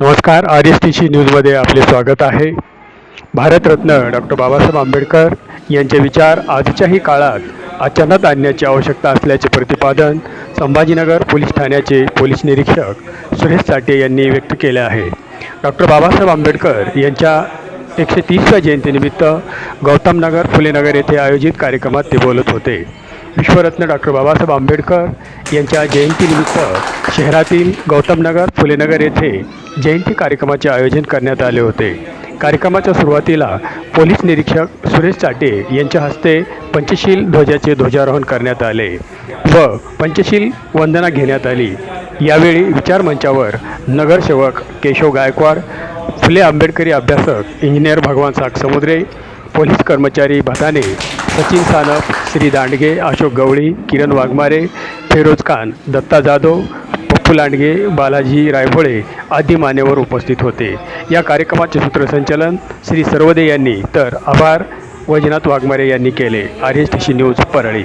नमस्कार. R S T C न्यूजमध्ये आपले स्वागत आहे. भारतरत्न डॉक्टर बाबासाहेब आंबेडकर यांचे विचार आजच्याही काळात अचानक आणण्याची आवश्यकता असल्याचे प्रतिपादन संभाजीनगर पोलीस ठाण्याचे पोलीस निरीक्षक सुरेश साठे यांनी व्यक्त केले आहे. डॉक्टर बाबासाहेब आंबेडकर यांच्या एकशे तीसव्या जयंतीनिमित्त गौतमनगर फुलेनगर येथे आयोजित कार्यक्रमात ते बोलत होते. विश्वरत्न डॉक्टर बाबासाहेब आंबेडकर यांच्या जयंतीनिमित्त शहरातील गौतमनगर फुलेनगर येथे जयंती कार्यक्रमाचे आयोजन करण्यात आले होते. कार्यक्रमाच्या सुरुवातीला पोलीस निरीक्षक सुरेश चाटे यांच्या हस्ते पंचशील ध्वजाचे ध्वजारोहण करण्यात आले व पंचशील वंदना घेण्यात आली. यावेळी विचारमंचावर नगरसेवक केशव गायकवाड फुले आंबेडकरी अभ्यासक इंजिनियर भगवान साग समुद्रे पोलीस कर्मचारी भदाने सचिन सानप श्री दांडगे अशोक गवळी किरण वाघमारे फेरोज खान दत्ता जाधव पप्पू लांडगे बालाजी रायभोळे आदी मान्यवर उपस्थित होते. या कार्यक्रमाचे सूत्रसंचालन श्री सर्वदे यांनी. तर आभार वैजनाथ वाघमारे यांनी केले. R S T C news Parli.